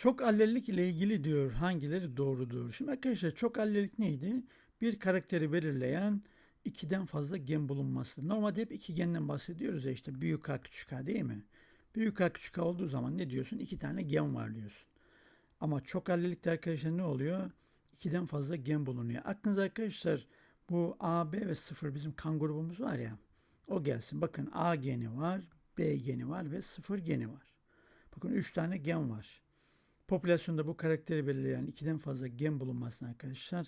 Çok allelilik ile ilgili diyor hangileri doğrudur? Şimdi arkadaşlar çok allelilik neydi? Bir karakteri belirleyen ikiden fazla gen bulunması. Normalde hep iki genden bahsediyoruz ya işte büyük A küçük A değil mi? Büyük A küçük A olduğu zaman ne diyorsun? İki tane gen var diyorsun. Ama çok allelilikte arkadaşlar ne oluyor? İkiden fazla gen bulunuyor. Aklınıza arkadaşlar bu A, B ve 0 bizim kan grubumuz var ya. O gelsin. Bakın A geni var, B geni var ve 0 geni var. Bakın 3 tane gen var. Popülasyonda bu karakteri belirleyen ikiden fazla gen bulunmasına arkadaşlar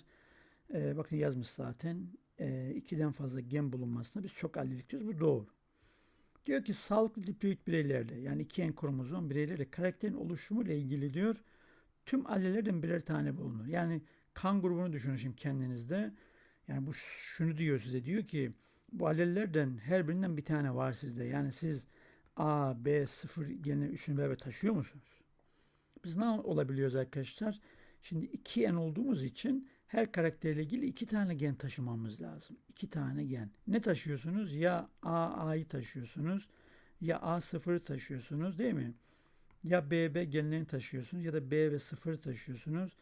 e, bakın yazmış zaten e, ikiden fazla gen bulunmasına biz çok allelik diyoruz. Bu doğru. Diyor ki sağlıklı diploid bireylerde yani iki en kromozom bireylerde karakterin oluşumu ile ilgili diyor tüm allelerden birer tane bulunur. Yani kan grubunu düşünün şimdi kendinizde. Yani bu şunu diyor size diyor ki bu allellerden her birinden bir tane var sizde. Yani siz A, B, 0 geni üçünü beraber taşıyor musunuz? Biz ne olabiliyoruz arkadaşlar? Şimdi iki en olduğumuz için her karakterle ilgili iki tane gen taşımamız lazım. İki tane gen. Ne taşıyorsunuz? Ya A, A'yı taşıyorsunuz ya A sıfırı taşıyorsunuz değil mi? Ya B, B genlerini taşıyorsunuz ya da B ve sıfırı taşıyorsunuz.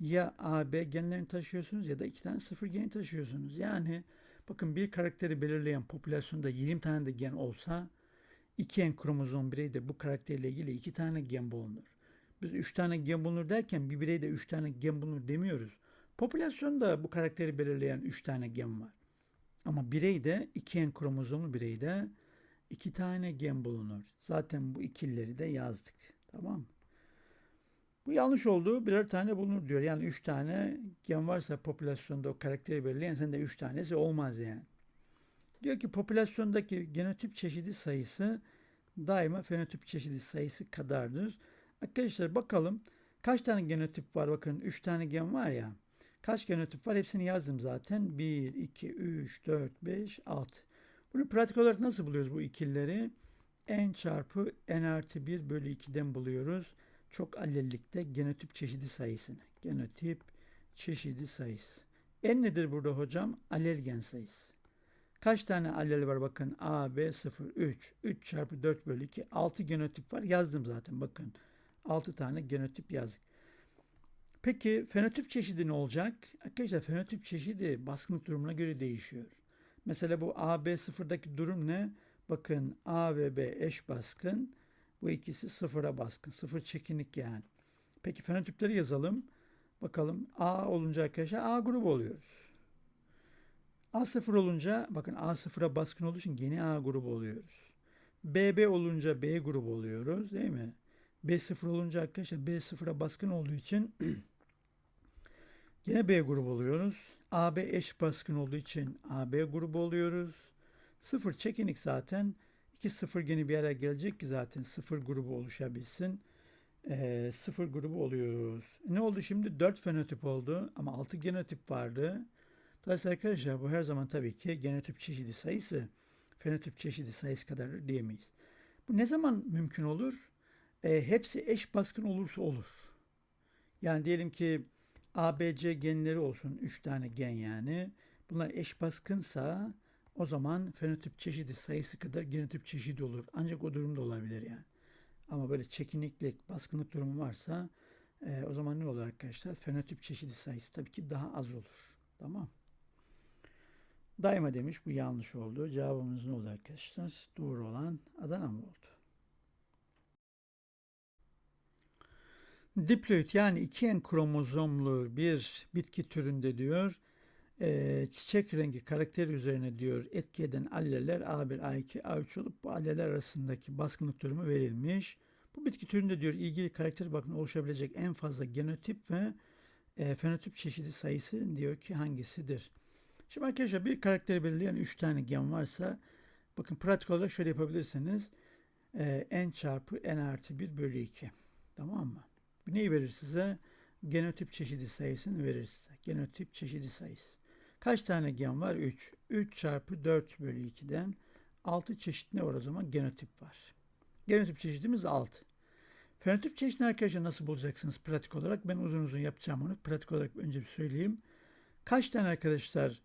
Ya A, B genlerini taşıyorsunuz ya da iki tane sıfır geni taşıyorsunuz. Yani bakın bir karakteri belirleyen popülasyonda 20 tane de gen olsa iki en kromozom bireyde bu karakterle ilgili iki tane gen bulunur. Biz üç tane gen bulunur derken bir bireyde üç tane gen bulunur demiyoruz. Popülasyonda bu karakteri belirleyen üç tane gen var. Ama bireyde iki en kromozomlu bireyde iki tane gen bulunur. Zaten bu ikilileri de yazdık. Tamam mı? Bu yanlış oldu. Birer tane bulunur diyor. Yani üç tane gen varsa popülasyonda o karakteri belirleyen sen de üç tanesi olmaz yani. Diyor ki popülasyondaki genotip çeşidi sayısı daima fenotip çeşidi sayısı kadardır. Arkadaşlar bakalım kaç tane genotip var? Bakın 3 tane gen var ya. Kaç genotip var? Hepsini yazdım zaten. 1, 2, 3, 4, 5, 6. Bunu pratik olarak nasıl buluyoruz bu ikilileri? n çarpı n artı 1 bölü 2'den buluyoruz. Çok allellikte genotip çeşidi sayısını. Genotip çeşidi sayısı. N nedir burada hocam? Allel gen sayısı. Kaç tane allel var bakın A, B, 0, 3. 3 çarpı 4 bölü 2. 6 genotip var. Yazdım zaten bakın. 6 tane genotip yazdık. Peki fenotip çeşidi ne olacak? Arkadaşlar fenotip çeşidi baskınlık durumuna göre değişiyor. Mesela bu A, B sıfırdaki durum ne? Bakın A ve B eş baskın. Bu ikisi sıfıra baskın. Sıfır çekinlik yani. Peki fenotipleri yazalım. Bakalım A olunca arkadaşlar A grubu oluyoruz. A sıfır olunca bakın A sıfıra baskın olduğu için yeni A grubu oluyoruz. BB olunca B grubu oluyoruz değil mi? B0 olunca arkadaşlar B0'a baskın olduğu için yine B grubu oluyoruz. AB eş baskın olduğu için AB grubu oluyoruz. Sıfır çekinik zaten. iki sıfır geni bir araya gelecek ki zaten sıfır grubu oluşabilsin. E, grubu oluyoruz. Ne oldu şimdi? 4 fenotip oldu ama 6 genotip vardı. Dolayısıyla arkadaşlar bu her zaman tabii ki genotip çeşidi sayısı fenotip çeşidi sayısı kadar diyemeyiz. Bu ne zaman mümkün olur? E, hepsi eş baskın olursa olur. Yani diyelim ki ABC genleri olsun 3 tane gen yani. Bunlar eş baskınsa o zaman fenotip çeşidi sayısı kadar genotip çeşidi olur. Ancak o durumda olabilir yani. Ama böyle çekiniklik, baskınlık durumu varsa e, o zaman ne olur arkadaşlar? Fenotip çeşidi sayısı tabii ki daha az olur. Tamam. Daima demiş bu yanlış oldu. Cevabımız ne oldu arkadaşlar? Doğru olan Adana mı oldu? Diploid yani iki en kromozomlu bir bitki türünde diyor e, çiçek rengi karakteri üzerine diyor etki eden alleler A1, A2, A3 olup bu alleler arasındaki baskınlık durumu verilmiş. Bu bitki türünde diyor ilgili karakter bakımından oluşabilecek en fazla genotip ve e, fenotip çeşidi sayısı diyor ki hangisidir? Şimdi arkadaşlar bir karakteri belirleyen 3 tane gen varsa bakın pratik olarak şöyle yapabilirsiniz. E, n çarpı n artı 1 bölü 2. Tamam mı? Neyi verir size? Genotip çeşidi sayısını verir size. Genotip çeşidi sayısı. Kaç tane gen var? 3. 3 çarpı 4 bölü 2'den 6 çeşit ne var o zaman? Genotip var. Genotip çeşidimiz 6. Fenotip çeşidini arkadaşlar nasıl bulacaksınız pratik olarak? Ben uzun uzun yapacağım onu. Pratik olarak önce bir söyleyeyim. Kaç tane arkadaşlar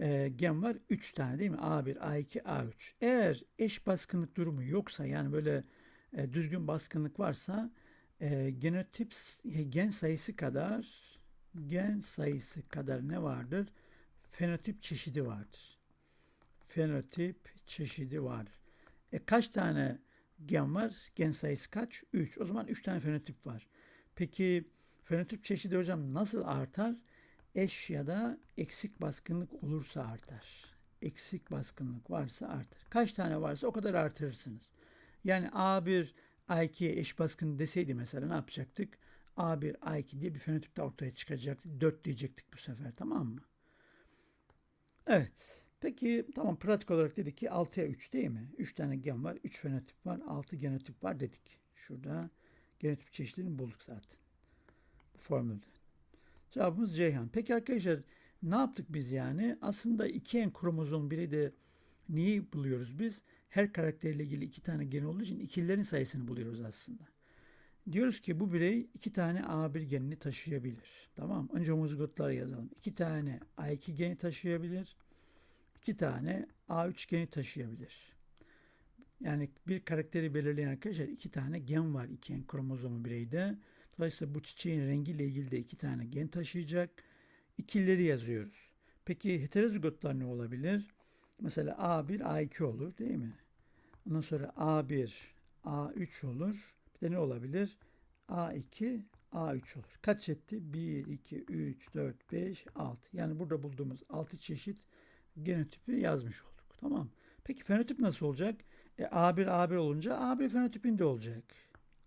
e, gen var? 3 tane değil mi? A1, A2, A3. Eğer eş baskınlık durumu yoksa yani böyle e, düzgün baskınlık varsa e, genotip gen sayısı kadar gen sayısı kadar ne vardır? Fenotip çeşidi vardır. Fenotip çeşidi vardır. E kaç tane gen var? Gen sayısı kaç? 3. O zaman 3 tane fenotip var. Peki fenotip çeşidi hocam nasıl artar? Eş ya da eksik baskınlık olursa artar. Eksik baskınlık varsa artar. Kaç tane varsa o kadar artırırsınız. Yani A1 A2'ye eş baskın deseydi mesela ne yapacaktık? A1 A2 diye bir fenotip de ortaya çıkacaktı. 4 diyecektik bu sefer tamam mı? Evet. Peki tamam pratik olarak dedik ki 6'ya 3 değil mi? 3 tane gen var, 3 fenotip var, 6 genotip var dedik. Şurada genotip çeşitlerini bulduk zaten. Bu formülde. Cevabımız Ceyhan. Peki arkadaşlar ne yaptık biz yani? Aslında iki en kromozom biri de neyi buluyoruz biz? Her karakterle ilgili iki tane gen olduğu için ikililerin sayısını buluyoruz aslında. Diyoruz ki bu birey iki tane A1 genini taşıyabilir. Tamam Önce homozigotlar yazalım. İki tane A2 geni taşıyabilir. iki tane A3 geni taşıyabilir. Yani bir karakteri belirleyen arkadaşlar iki tane gen var iki en kromozomu bireyde. Dolayısıyla bu çiçeğin rengiyle ilgili de iki tane gen taşıyacak. İkilileri yazıyoruz. Peki heterozigotlar ne olabilir? Mesela A1, A2 olur değil mi? Ondan sonra A1, A3 olur. Bir de ne olabilir? A2, A3 olur. Kaç etti? 1, 2, 3, 4, 5, 6. Yani burada bulduğumuz 6 çeşit genotipi yazmış olduk. Tamam. Peki fenotip nasıl olacak? E, A1, A1 olunca A1 fenotipinde olacak.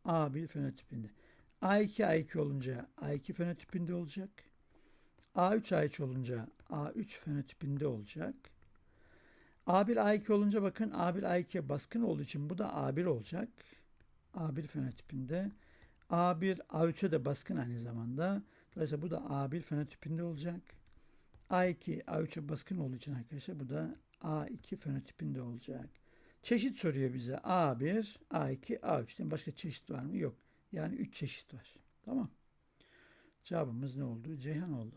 A1 fenotipinde. A2, A2 olunca A2 fenotipinde olacak. A3, A3 olunca A3 fenotipinde olacak. A1, A2 olunca bakın A1, A2'ye baskın olduğu için bu da A1 olacak. A1 fenotipinde. A1, A3'e de baskın aynı zamanda. Dolayısıyla bu da A1 fenotipinde olacak. A2, A3'e baskın olduğu için arkadaşlar bu da A2 fenotipinde olacak. Çeşit soruyor bize. A1, A2, A3. Değil? Başka çeşit var mı? Yok. Yani 3 çeşit var. Tamam. Cevabımız ne oldu? Ceyhan oldu.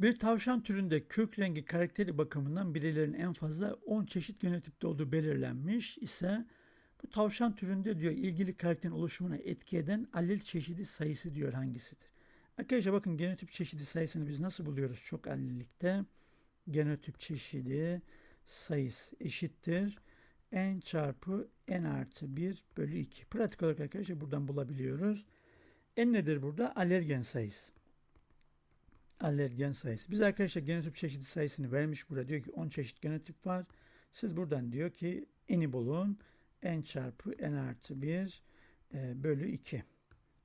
Bir tavşan türünde kök rengi karakteri bakımından bireylerin en fazla 10 çeşit genotipte olduğu belirlenmiş ise bu tavşan türünde diyor ilgili karakterin oluşumuna etki eden allel çeşidi sayısı diyor hangisidir? Arkadaşlar bakın genotip çeşidi sayısını biz nasıl buluyoruz çok allellikte? Genotip çeşidi sayısı eşittir. n çarpı n artı 1 bölü 2. Pratik olarak arkadaşlar buradan bulabiliyoruz. n nedir burada? Alergen sayısı alergen sayısı. Biz arkadaşlar genotip çeşidi sayısını vermiş burada. Diyor ki 10 çeşit genotip var. Siz buradan diyor ki n'i bulun. n çarpı n artı 1 e, bölü 2.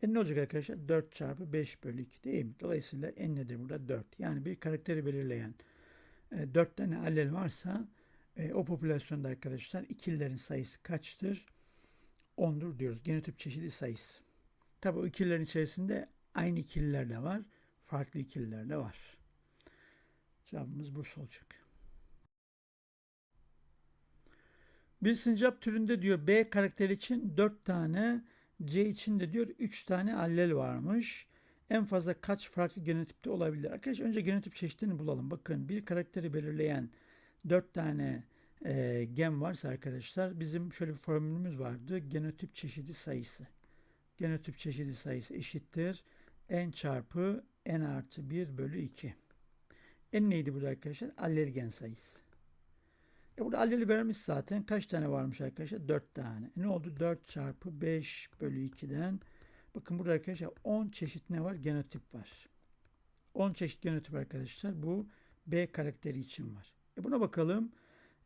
E ne olacak arkadaşlar? 4 çarpı 5 bölü 2 değil mi? Dolayısıyla n nedir burada? 4. Yani bir karakteri belirleyen e, 4 tane allel varsa e, o popülasyonda arkadaşlar ikililerin sayısı kaçtır? 10'dur diyoruz. Genotip çeşidi sayısı. Tabi o ikililerin içerisinde aynı ikililer de var farklı ikililer de var. Cevabımız Bursa olacak. Bir sincap türünde diyor B karakteri için 4 tane, C için de diyor 3 tane allel varmış. En fazla kaç farklı genotipte olabilir? Arkadaşlar önce genotip çeşitlerini bulalım. Bakın bir karakteri belirleyen 4 tane e, gen varsa arkadaşlar bizim şöyle bir formülümüz vardı. Genotip çeşidi sayısı. Genotip çeşidi sayısı eşittir. N çarpı n artı 1 bölü 2. N neydi burada arkadaşlar? Allergen sayısı. E burada alleli vermiş zaten. Kaç tane varmış arkadaşlar? 4 tane. E ne oldu? 4 çarpı 5 bölü 2'den. Bakın burada arkadaşlar 10 çeşit ne var? Genotip var. 10 çeşit genotip arkadaşlar. Bu B karakteri için var. E buna bakalım.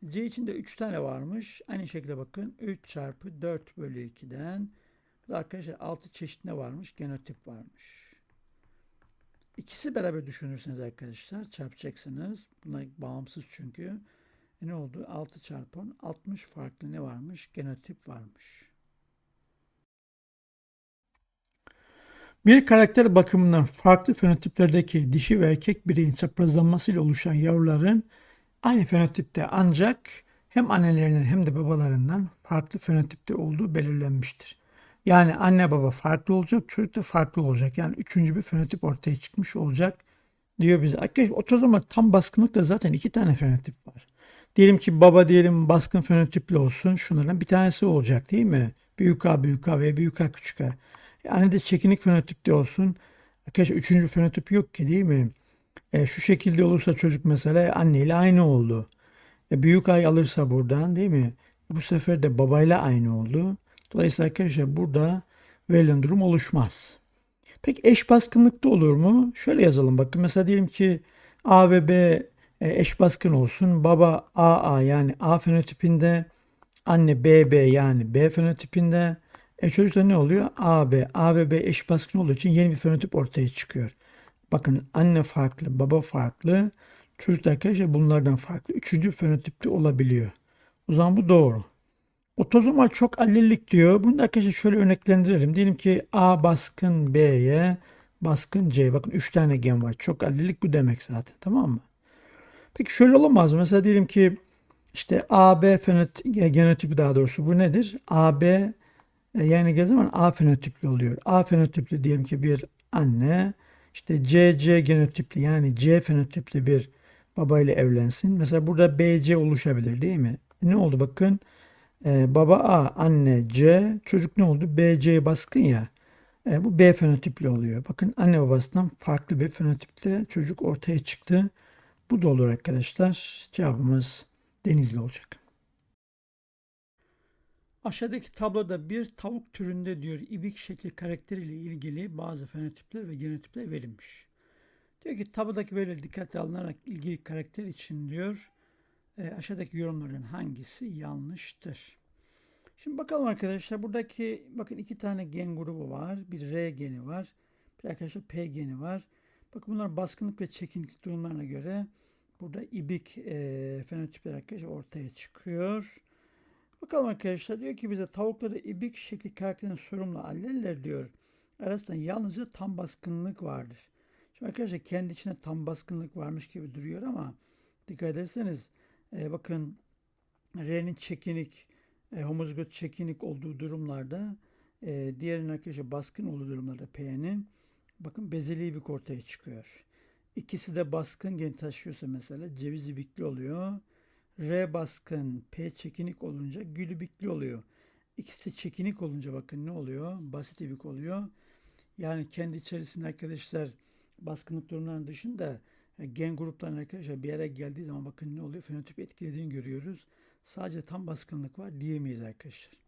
C için de 3 tane varmış. Aynı şekilde bakın. 3 çarpı 4 bölü 2'den. Burada arkadaşlar 6 çeşit ne varmış? Genotip varmış. İkisi beraber düşünürseniz arkadaşlar çarpacaksınız. Bunlar bağımsız çünkü. E ne oldu? 6 çarpı 10 60 farklı ne varmış? Genotip varmış. Bir karakter bakımından farklı fenotiplerdeki dişi ve erkek bireyin çaprazlanmasıyla oluşan yavruların aynı fenotipte ancak hem annelerinden hem de babalarından farklı fenotipte olduğu belirlenmiştir. Yani anne baba farklı olacak, çocuk da farklı olacak. Yani üçüncü bir fenotip ortaya çıkmış olacak diyor bize. Arkadaşlar o zaman tam baskınlıkta zaten iki tane fenotip var. Diyelim ki baba diyelim baskın fenotipli olsun. Şunlardan bir tanesi olacak değil mi? Büyük A büyük A ve büyük A küçük A. Yani de çekinik fenotipte olsun. Arkadaşlar üçüncü fenotip yok ki değil mi? E, şu şekilde olursa çocuk mesela anneyle aynı oldu. E, büyük ay alırsa buradan değil mi? Bu sefer de babayla aynı oldu. Dolayısıyla arkadaşlar burada verilen durum oluşmaz. Peki eş baskınlıkta olur mu? Şöyle yazalım bakın. Mesela diyelim ki A ve B e, eş baskın olsun. Baba AA yani A fenotipinde, anne BB yani B fenotipinde. E çocukta ne oluyor? AB, A ve B eş baskın olduğu için yeni bir fenotip ortaya çıkıyor. Bakın anne farklı, baba farklı. Çocuk da arkadaşlar bunlardan farklı. Üçüncü fenotipte olabiliyor. O zaman bu doğru. Otozomal çok allellik diyor. Bunu da arkadaşlar şöyle örneklendirelim. Diyelim ki A baskın B'ye baskın C. Bakın 3 tane gen var. Çok allellik bu demek zaten. Tamam mı? Peki şöyle olamaz mı? Mesela diyelim ki işte AB fenotip, genotipi daha doğrusu bu nedir? AB e, yani geldiği zaman A fenotipli oluyor. A fenotipli diyelim ki bir anne işte CC genotipli yani C fenotipli bir babayla evlensin. Mesela burada BC oluşabilir değil mi? Ne oldu bakın? Ee, baba A, anne C, çocuk ne oldu? BC baskın ya. Ee, bu B fenotipli oluyor. Bakın anne babasından farklı bir fenotipte çocuk ortaya çıktı. Bu da olur arkadaşlar. Cevabımız denizli olacak. Aşağıdaki tabloda bir tavuk türünde diyor ibik şekli karakteriyle ilgili bazı fenotipler ve genotipler verilmiş. Diyor ki tablodaki verileri dikkate alınarak ilgili karakter için diyor e, aşağıdaki yorumların hangisi yanlıştır? Şimdi bakalım arkadaşlar buradaki bakın iki tane gen grubu var. Bir R geni var. Bir arkadaşlar P geni var. Bakın bunlar baskınlık ve çekinlik durumlarına göre burada ibik e, fenotipler arkadaşlar ortaya çıkıyor. Bakalım arkadaşlar diyor ki bize tavuklarda ibik şekli karakterinin sorumlu alleller diyor. Arasında yalnızca tam baskınlık vardır. Şimdi arkadaşlar kendi içinde tam baskınlık varmış gibi duruyor ama dikkat ederseniz e, bakın R'nin çekinik, e, homozigot çekinik olduğu durumlarda e, diğerinin arkadaşlar baskın olduğu durumlarda P'nin bakın bezeli ibik ortaya çıkıyor. İkisi de baskın gen taşıyorsa mesela ceviz ibikli oluyor. R baskın, P çekinik olunca gül ibikli oluyor. İkisi çekinik olunca bakın ne oluyor? Basit ibik oluyor. Yani kendi içerisinde arkadaşlar baskınlık durumlarının dışında gen grupların arkadaşlar bir yere geldiği zaman bakın ne oluyor? Fenotip etkilediğini görüyoruz. Sadece tam baskınlık var diyemeyiz arkadaşlar.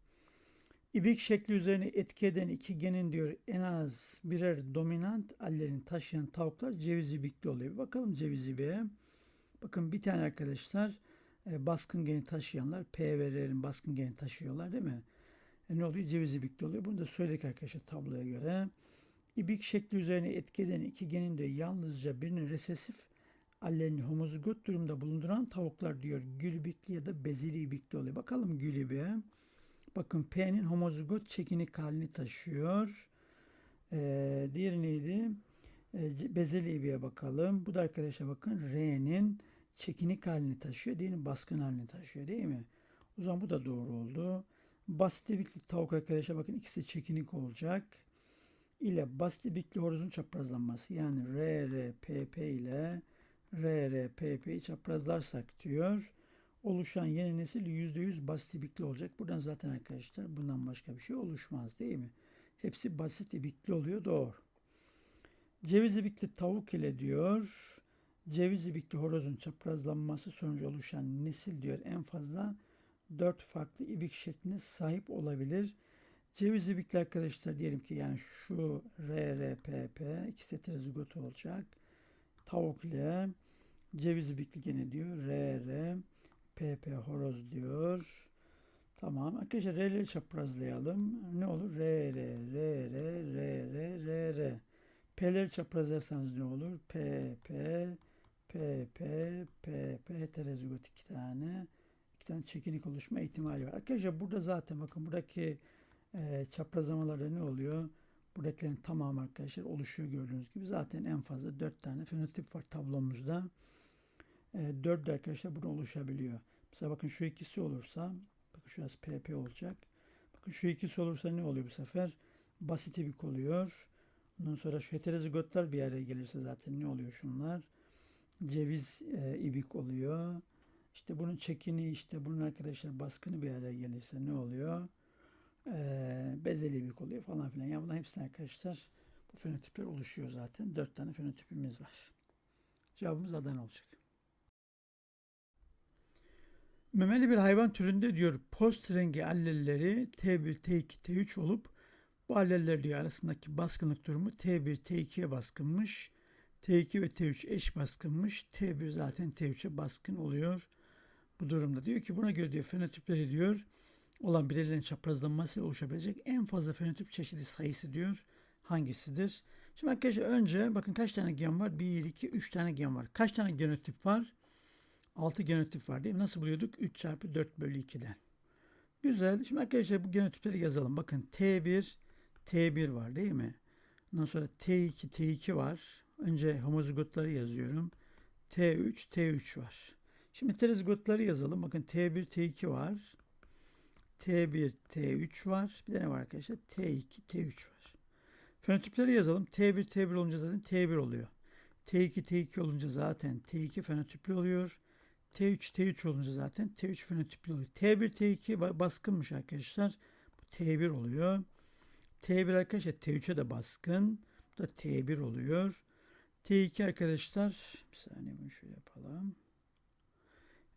İbik şekli üzerine etki eden iki genin diyor en az birer dominant allerini taşıyan tavuklar ceviz ibikli oluyor. Bakalım ceviz ibiğe. Bakın bir tane arkadaşlar e, baskın geni taşıyanlar P ve R'nin baskın geni taşıyorlar değil mi? E, ne oluyor? Ceviz ibikli oluyor. Bunu da söyledik arkadaşlar tabloya göre. İbik şekli üzerine etki iki genin de yalnızca birinin resesif allelini homozigot durumda bulunduran tavuklar diyor. Gülibikli ya da bezili ibikli oluyor. Bakalım gülibiğe. Bakın P'nin homozigot çekinik halini taşıyor. Ee, diğeri neydi? Ee, bezeli ibiğe bakalım. Bu da arkadaşlar bakın R'nin çekinik halini taşıyor. Diğerinin baskın halini taşıyor değil mi? O zaman bu da doğru oldu. Basit ibikli tavuk arkadaşlar bakın ikisi çekinik olacak ile basit ibikli horizon çaprazlanması yani RRPP ile RRPP'yi çaprazlarsak diyor oluşan yeni nesil %100 basit ibikli olacak. Buradan zaten arkadaşlar bundan başka bir şey oluşmaz değil mi? Hepsi basit ibikli oluyor doğru. Ceviz ibikli tavuk ile diyor ceviz ibikli horozun çaprazlanması sonucu oluşan nesil diyor en fazla 4 farklı ibik şekline sahip olabilir. Ceviz ibikli arkadaşlar diyelim ki yani şu RRPP ikisi de heterozigot olacak. Tavuk ile ceviz ibikli gene diyor. RR PP horoz diyor. Tamam. Arkadaşlar R'leri çaprazlayalım. Ne olur? RR, RR, RR, RR. P'leri çaprazlarsanız ne olur? PP, PP, PP, heterozigot iki tane. iki tane çekinik oluşma ihtimali var. Arkadaşlar burada zaten bakın buradaki e, çaprazlamalarda ne oluyor? Buradakilerin tamamı arkadaşlar oluşuyor gördüğünüz gibi. Zaten en fazla 4 tane fenotip var tablomuzda. E, 4 de arkadaşlar bunu oluşabiliyor. Mesela bakın şu ikisi olursa bakın şurası PP olacak. Bakın şu ikisi olursa ne oluyor bu sefer? Basit ibik oluyor. Ondan sonra şu heterozigotlar bir araya gelirse zaten ne oluyor şunlar? Ceviz e, ibik oluyor. İşte bunun çekini işte bunun arkadaşlar baskını bir araya gelirse ne oluyor? Ee, bezelyelik oluyor falan filan. Yani bunların hepsine arkadaşlar bu fenotipler oluşuyor zaten. Dört tane fenotipimiz var. Cevabımız Adana olacak. Memeli bir hayvan türünde diyor post rengi allelleri T1, T2, T3 olup bu alleller diyor arasındaki baskınlık durumu T1, T2'ye baskınmış. T2 ve T3 eş baskınmış. T1 zaten T3'e baskın oluyor. Bu durumda diyor ki buna göre diyor fenotipleri diyor olan bireylerin çaprazlanması oluşabilecek en fazla fenotip çeşidi sayısı diyor hangisidir? Şimdi arkadaşlar önce bakın kaç tane gen var? 1, 2, 3 tane gen var. Kaç tane genotip var? 6 genotip var değil mi? Nasıl buluyorduk? 3 çarpı 4 bölü 2'den. Güzel. Şimdi arkadaşlar bu genotipleri yazalım. Bakın T1, T1 var değil mi? Ondan sonra T2, T2 var. Önce homozigotları yazıyorum. T3, T3 var. Şimdi heterozigotları yazalım. Bakın T1, T2 var. T1, T3 var. Bir de ne var arkadaşlar? T2, T3 var. Fenotipleri yazalım. T1, T1 olunca zaten T1 oluyor. T2, T2 olunca zaten T2 fenotipli oluyor. T3, T3 olunca zaten T3 fenotipli oluyor. T1, T2 baskınmış arkadaşlar. Bu T1 oluyor. T1 arkadaşlar T3'e de baskın. Bu da T1 oluyor. T2 arkadaşlar bir saniye bunu şöyle yapalım.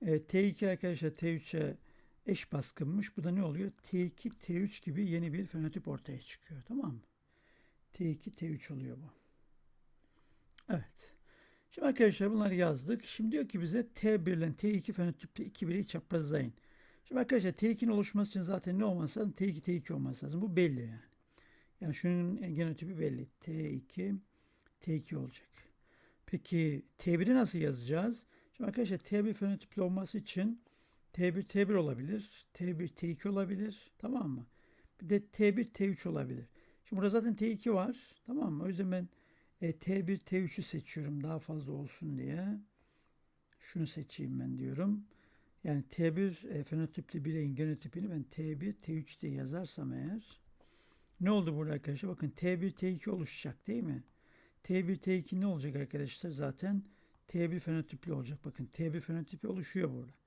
E, T2 arkadaşlar T3'e eş baskınmış. Bu da ne oluyor? T2, T3 gibi yeni bir fenotip ortaya çıkıyor. Tamam mı? T2, T3 oluyor bu. Evet. Şimdi arkadaşlar bunları yazdık. Şimdi diyor ki bize T1 ile T2 fenotipli iki bireyi çaprazlayın. Şimdi arkadaşlar T2'nin oluşması için zaten ne olması lazım? T2, T2 olması lazım. Bu belli yani. Yani şunun genotipi belli. T2, T2 olacak. Peki T1'i nasıl yazacağız? Şimdi arkadaşlar T1 fenotipli olması için T1 T1 olabilir. T1 T2 olabilir. Tamam mı? Bir de T1 T3 olabilir. Şimdi burada zaten T2 var. Tamam mı? O yüzden ben e, T1 T3'ü seçiyorum daha fazla olsun diye. Şunu seçeyim ben diyorum. Yani T1 e, fenotipli bireyin genotipini ben T1 T3 diye yazarsam eğer ne oldu burada arkadaşlar? Bakın T1 T2 oluşacak değil mi? T1 T2 ne olacak arkadaşlar? Zaten T1 fenotipli olacak. Bakın T1 fenotipi oluşuyor burada.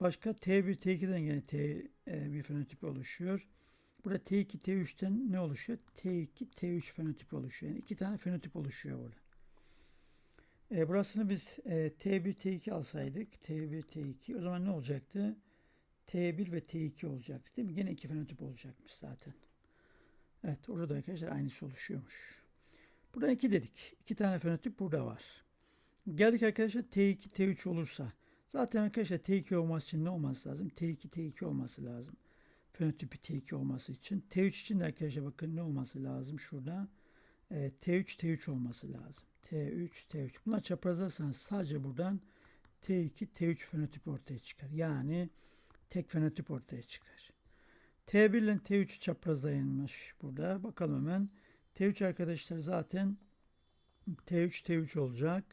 Başka T1 T2'den yine T1 fenotipi oluşuyor. Burada T2 T3'ten ne oluşuyor? T2 T3 fenotipi oluşuyor. Yani iki tane fenotip oluşuyor burada. E, burasını biz e, T1 T2 alsaydık T1 T2 o zaman ne olacaktı? T1 ve T2 olacaktı değil mi? Yine iki fenotip olacakmış zaten. Evet orada arkadaşlar aynısı oluşuyormuş. Buradan 2 dedik. 2 tane fenotip burada var. Geldik arkadaşlar T2 T3 olursa. Zaten arkadaşlar T2 olması için ne olması lazım? T2 T2 olması lazım. Fenotipi T2 olması için. T3 için de arkadaşlar bakın ne olması lazım şurada? E, T3 T3 olması lazım. T3 T3. Bunlar çaprazlarsanız sadece buradan T2 T3 fenotipi ortaya çıkar. Yani tek fenotip ortaya çıkar. T1 ile T3 çaprazlayılmış burada. Bakalım hemen. T3 arkadaşlar zaten T3 T3 olacak.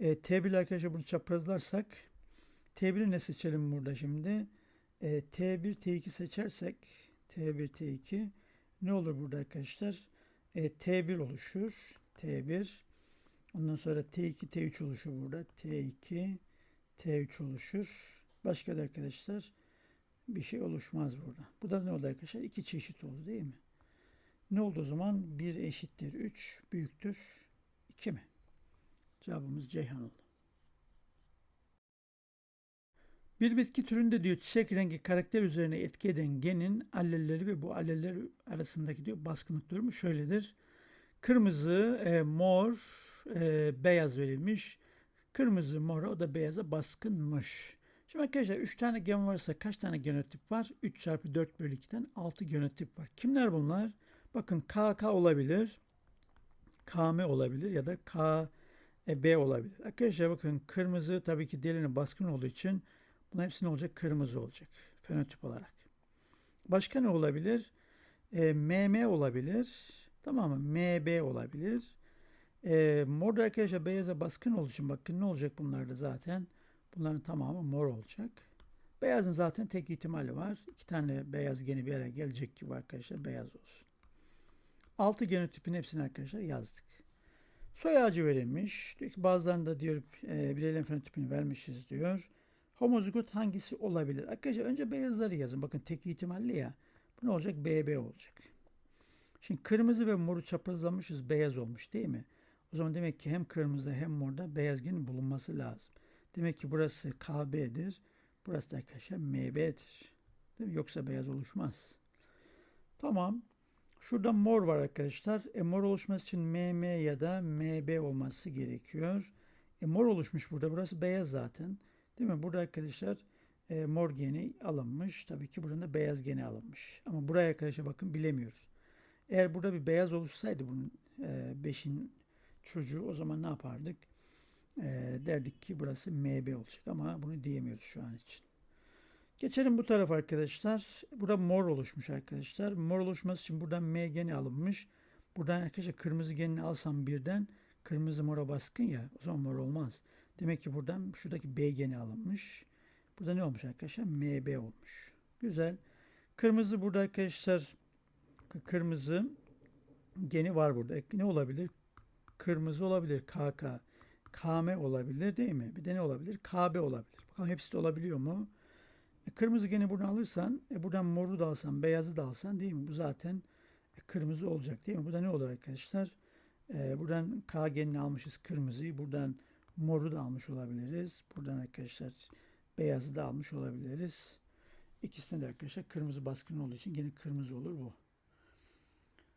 E, T1 arkadaşlar bunu çaprazlarsak T1'i ne seçelim burada şimdi? E, T1 T2 seçersek T1 T2 ne olur burada arkadaşlar? E, T1 oluşur. T1 ondan sonra T2 T3 oluşur burada. T2 T3 oluşur. Başka da arkadaşlar bir şey oluşmaz burada. Bu da ne oldu arkadaşlar? İki çeşit oldu değil mi? Ne oldu o zaman? 1 eşittir 3 büyüktür 2 mi? Cevabımız Ceyhan oldu. Bir bitki türünde diyor çiçek rengi karakter üzerine etki eden genin allelleri ve bu alleller arasındaki diyor baskınlık durumu şöyledir. Kırmızı, e, mor, e, beyaz verilmiş. Kırmızı, mor o da beyaza baskınmış. Şimdi arkadaşlar 3 tane gen varsa kaç tane genotip var? 3 çarpı 4 bölü 2'den 6 genotip var. Kimler bunlar? Bakın KK olabilir. KM olabilir ya da KB olabilir. Arkadaşlar bakın kırmızı tabii ki diğerine baskın olduğu için bunlar hepsi ne olacak? Kırmızı olacak fenotip olarak. Başka ne olabilir? E, MM olabilir. Tamam mı? MB olabilir. E, mor da arkadaşlar beyaza baskın olduğu için bakın ne olacak bunlarda zaten? Bunların tamamı mor olacak. Beyazın zaten tek ihtimali var. İki tane beyaz geni bir araya gelecek gibi arkadaşlar beyaz olsun. Altı genotipin hepsini arkadaşlar yazdık. Soy ağacı verilmiş. Diyor ki bazılarında diyor e, bireylerin fenotipini vermişiz diyor. Homozigot hangisi olabilir? Arkadaşlar önce beyazları yazın. Bakın tek ihtimalli ya. Bu ne olacak? BB olacak. Şimdi kırmızı ve moru çaprazlamışız. Beyaz olmuş değil mi? O zaman demek ki hem kırmızıda hem morda beyaz genin bulunması lazım. Demek ki burası KB'dir. Burası da arkadaşlar MB'dir. Değil mi? Yoksa beyaz oluşmaz. Tamam. Şurada mor var arkadaşlar. E, mor oluşması için MM ya da MB olması gerekiyor. E, mor oluşmuş burada. Burası beyaz zaten. Değil mi? Burada arkadaşlar e, mor geni alınmış. Tabii ki burada beyaz geni alınmış. Ama buraya arkadaşlar bakın bilemiyoruz. Eğer burada bir beyaz oluşsaydı bunun 5'in çocuğu o zaman ne yapardık? E, derdik ki burası MB olacak ama bunu diyemiyoruz şu an için. Geçelim bu tarafa arkadaşlar. Burada mor oluşmuş arkadaşlar. Mor oluşması için buradan M geni alınmış. Buradan arkadaşlar kırmızı genini alsam birden kırmızı mora baskın ya o zaman mor olmaz. Demek ki buradan şuradaki B geni alınmış. Burada ne olmuş arkadaşlar? MB olmuş. Güzel. Kırmızı burada arkadaşlar kırmızı geni var burada. Ne olabilir? Kırmızı olabilir. KK. KM olabilir değil mi? Bir de ne olabilir? KB olabilir. Bakalım hepsi de olabiliyor mu? E, kırmızı geni buradan alırsan, e, buradan moru da alsan, beyazı da alsan değil mi? Bu zaten e, kırmızı olacak değil mi? Burada ne olur arkadaşlar? E, buradan K genini almışız kırmızıyı. Buradan moru da almış olabiliriz. Buradan arkadaşlar beyazı da almış olabiliriz. İkisinde de arkadaşlar kırmızı baskın olduğu için gene kırmızı olur bu.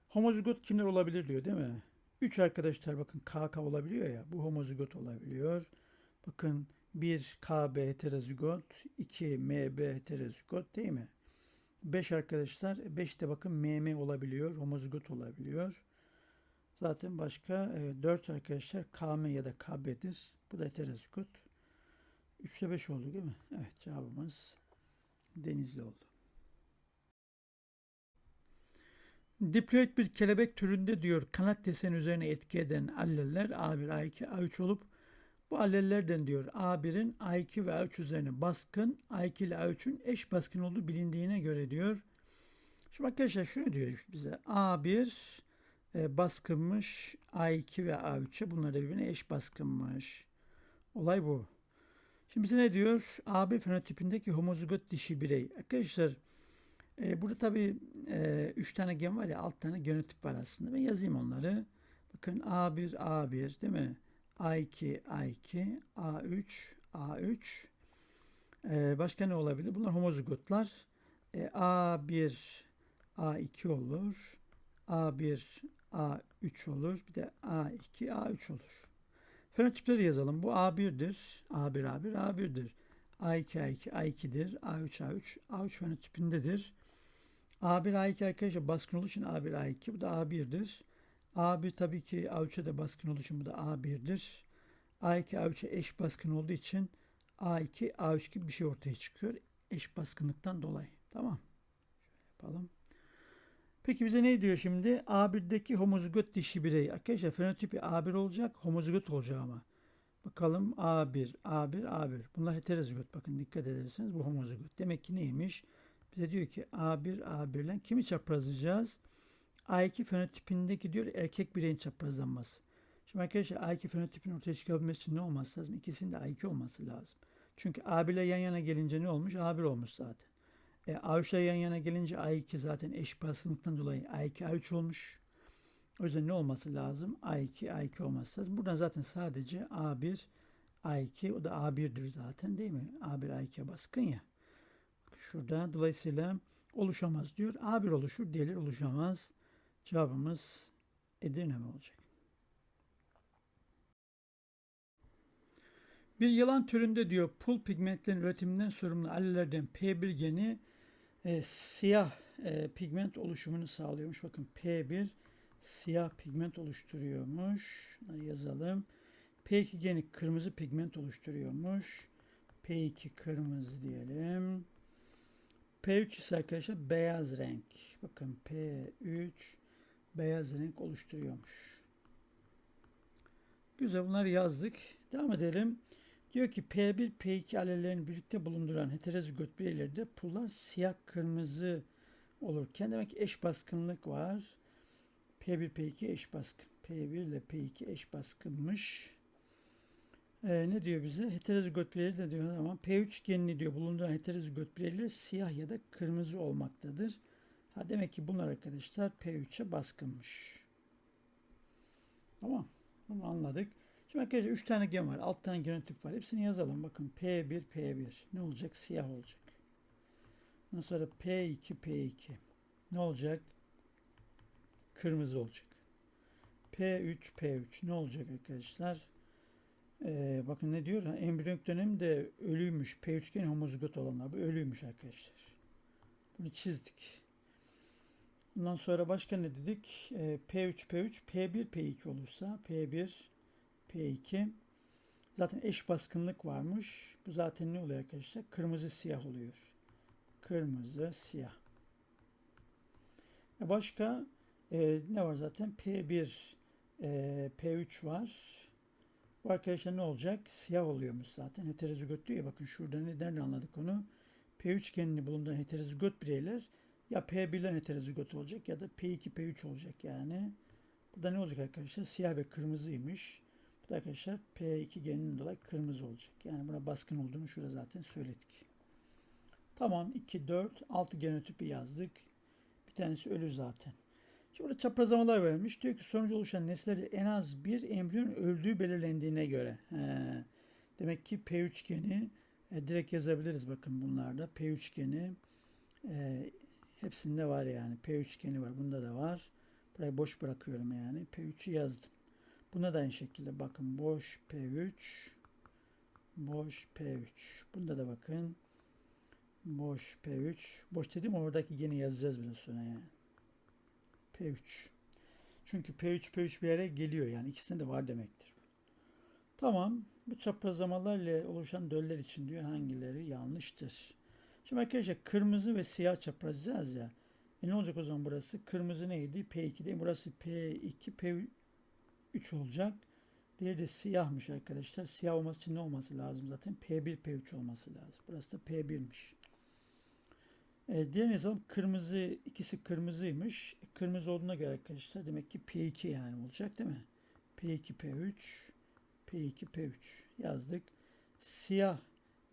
Homozigot kimler olabilir diyor değil mi? 3 arkadaşlar bakın KK olabiliyor ya. Bu homozigot olabiliyor. Bakın 1 KB heterozigot, 2 MB heterozigot değil mi? 5 arkadaşlar, 5 de bakın MM olabiliyor, homozigot olabiliyor. Zaten başka 4 arkadaşlar KM ya da KB'dir. Bu da heterozigot. 3'te 5 oldu değil mi? Evet cevabımız denizli oldu. Diploid bir kelebek türünde diyor kanat deseni üzerine etki eden alleller A1, A2, A3 olup bu allellerden diyor A1'in A2 ve A3 üzerine baskın, A2 ile A3'ün eş baskın olduğu bilindiğine göre diyor. Şimdi arkadaşlar şunu diyor bize A1 e, baskınmış A2 ve A3'e bunlar da birbirine eş baskınmış. Olay bu. Şimdi bize ne diyor? AB fenotipindeki homozigot dişi birey. Arkadaşlar e, burada tabii 3 e, tane gen var ya 6 tane genotip var aslında. Ben yazayım onları. Bakın A1 A1 değil mi? A2, A2, A3, A3. Ee, başka ne olabilir? Bunlar homozigotlar. Ee, A1, A2 olur. A1, A3 olur. Bir de A2, A3 olur. Fenotipleri yazalım. Bu A1'dir. A1, A1, A1'dir. A2, A2, A2'dir. A3, A3, A3 fenotipindedir. A1, A2 arkadaşlar baskın olduğu için A1, A2. Bu da A1'dir. A1 tabii ki A3'e de baskın bu da A1'dir. A2 A3'e eş baskın olduğu için A2 A3 gibi bir şey ortaya çıkıyor. Eş baskınlıktan dolayı. Tamam. Şöyle yapalım. Peki bize ne diyor şimdi? A1'deki homozigot dişi birey. Arkadaşlar fenotipi A1 olacak, homozigot olacak ama. Bakalım A1, A1, A1. Bunlar heterozigot. Bakın dikkat ederseniz bu homozigot. Demek ki neymiş? Bize diyor ki A1, A1 ile kimi çaprazlayacağız? A2 fenotipindeki diyor erkek bireyin çaprazlanması. Şimdi arkadaşlar A2 fenotipin ortaya çıkabilmesi için ne olması lazım? İkisinin de A2 olması lazım. Çünkü A1 ile yan yana gelince ne olmuş? A1 olmuş zaten. E, A3 ile yan yana gelince A2 zaten eş basınlıktan dolayı A2 A3 olmuş. O yüzden ne olması lazım? A2 A2 olması lazım. Buradan zaten sadece A1 A2 o da A1'dir zaten değil mi? A1 A2'ye baskın ya. Şurada dolayısıyla oluşamaz diyor. A1 oluşur, diğerleri oluşamaz. Cevabımız Edirne mi olacak? Bir yılan türünde diyor pul pigmentlerin üretiminden sorumlu allelerden P1 geni e, siyah e, pigment oluşumunu sağlıyormuş. Bakın P1 siyah pigment oluşturuyormuş. Bunları yazalım. P2 geni kırmızı pigment oluşturuyormuş. P2 kırmızı diyelim. P3 ise arkadaşlar beyaz renk. Bakın P3 beyaz renk oluşturuyormuş. Güzel bunları yazdık. Devam edelim. Diyor ki P1, P2 alelerini birlikte bulunduran heterozigot bireylerde pullar siyah kırmızı olurken demek ki eş baskınlık var. P1, P2 eş baskın. P1 ile P2 eş baskınmış. Ee, ne diyor bize? Heterozigot bireyleri de diyor ama P3 genini diyor bulunduran heterozigot bireyler siyah ya da kırmızı olmaktadır. Ha demek ki bunlar arkadaşlar P3'e baskınmış. Tamam. Bunu anladık. Şimdi arkadaşlar 3 tane gen var. 6 tane genotip var. Hepsini yazalım. Bakın P1, P1. Ne olacak? Siyah olacak. Ondan sonra P2, P2. Ne olacak? Kırmızı olacak. P3, P3. Ne olacak arkadaşlar? Ee, bakın ne diyor? Embriyonik dönemde ölüymüş. P3 geni homozigot olanlar. Bu ölüymüş arkadaşlar. Bunu çizdik. Ondan sonra başka ne dedik? Ee, P3, P3, P1, P2 olursa P1, P2 zaten eş baskınlık varmış. Bu zaten ne oluyor arkadaşlar? Kırmızı siyah oluyor. Kırmızı siyah. E başka e, ne var zaten? P1, e, P3 var. Bu arkadaşlar ne olacak? Siyah oluyormuş zaten. Heterozigot diyor ya bakın şurada neden anladık onu. P3 genini bulunduran heterozigot bireyler ya P1'den heterozigot olacak ya da P2 P3 olacak yani. Burada ne olacak arkadaşlar? Siyah ve kırmızıymış. Bu da arkadaşlar P2 geninin dolayı kırmızı olacak. Yani buna baskın olduğunu şurada zaten söyledik. Tamam 2, 4, 6 genotipi yazdık. Bir tanesi ölü zaten. Şimdi burada çaprazlamalar verilmiş. Diyor ki sonucu oluşan nesnelerde en az bir embriyon öldüğü belirlendiğine göre. He. Demek ki P3 geni e, direkt yazabiliriz bakın bunlarda. P3 geni e, hepsinde var yani. P3 geni var. Bunda da var. Burayı boş bırakıyorum yani. P3'ü yazdım. Buna da aynı şekilde bakın boş P3 boş P3. Bunda da bakın boş P3. Boş dedim oradaki geni yazacağız biraz sonra yani. P3. Çünkü P3 P3 bir yere geliyor yani ikisinde de var demektir. Tamam. Bu çaprazlamalarla oluşan döller için diyor hangileri yanlıştır. Şimdi arkadaşlar kırmızı ve siyah çaprazlayacağız ya. E ne olacak o zaman burası? Kırmızı neydi? P2 değil. Burası P2, P3 olacak. Diğeri de siyahmış arkadaşlar. Siyah olması için ne olması lazım zaten? P1, P3 olması lazım. Burası da P1'miş. E, diğer yazalım. Kırmızı, ikisi kırmızıymış. E, kırmızı olduğuna göre arkadaşlar demek ki P2 yani olacak değil mi? P2, P3, P2, P3 yazdık. Siyah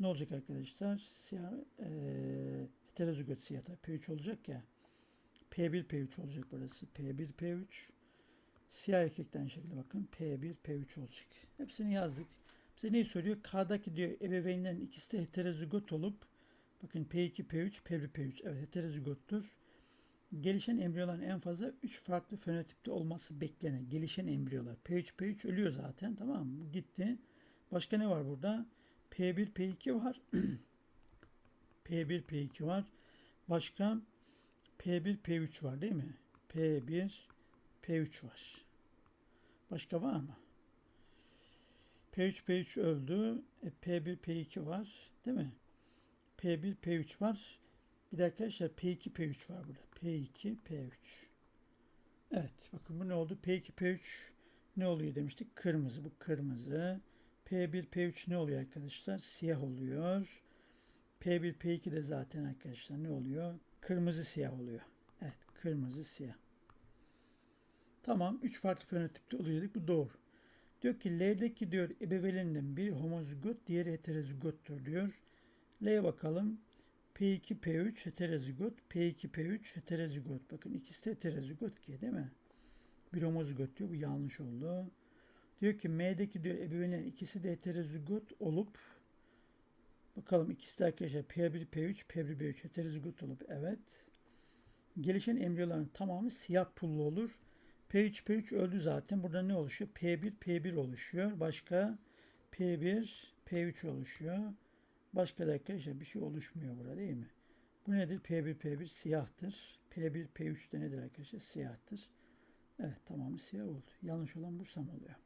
ne olacak arkadaşlar? Siyah e, heterozigot siyah da P3 olacak ya. P1, P3 olacak burası. P1, P3. Siyah erkekten şekilde bakın. P1, P3 olacak. Hepsini yazdık. Bize neyi soruyor? K'daki diyor ebeveynlerin ikisi de heterozigot olup bakın P2, P3, P1, P3. Evet heterozigottur. Gelişen embriyoların en fazla 3 farklı fenotipte olması beklenen gelişen embriyolar. P3, P3 ölüyor zaten tamam mı? Gitti. Başka ne var burada? P1, P2 var. P1, P2 var. Başka P1, P3 var değil mi? P1, P3 var. Başka var mı? P3, P3 öldü. E, P1, P2 var. Değil mi? P1, P3 var. Bir de arkadaşlar P2, P3 var burada. P2, P3. Evet. Bakın bu ne oldu? P2, P3 ne oluyor demiştik? Kırmızı. Bu kırmızı. P1, P3 ne oluyor arkadaşlar? Siyah oluyor. P1, P2 de zaten arkadaşlar ne oluyor? Kırmızı siyah oluyor. Evet. Kırmızı siyah. Tamam. Üç farklı fenotipte oluyor dedik. Bu doğru. Diyor ki L'deki diyor ebeveynlerinden biri homozigot, diğeri heterozigottur diyor. L'ye bakalım. P2, P3 heterozigot, P2, P3 heterozigot. Bakın ikisi de heterozigot ki değil mi? Bir homozigot diyor. Bu yanlış oldu. Diyor ki M'deki diyor ebeveynlerin ikisi de heterozigot olup bakalım ikisi de arkadaşlar P1, P3, P1, P3 heterozigot olup evet. Gelişen embriyoların tamamı siyah pullu olur. P3, P3 öldü zaten. Burada ne oluşuyor? P1, P1 oluşuyor. Başka P1, P3 oluşuyor. Başka da arkadaşlar bir şey oluşmuyor burada değil mi? Bu nedir? P1, P1 siyahtır. P1, P3 de nedir arkadaşlar? Siyahtır. Evet tamamı siyah oldu. Yanlış olan Bursam oluyor.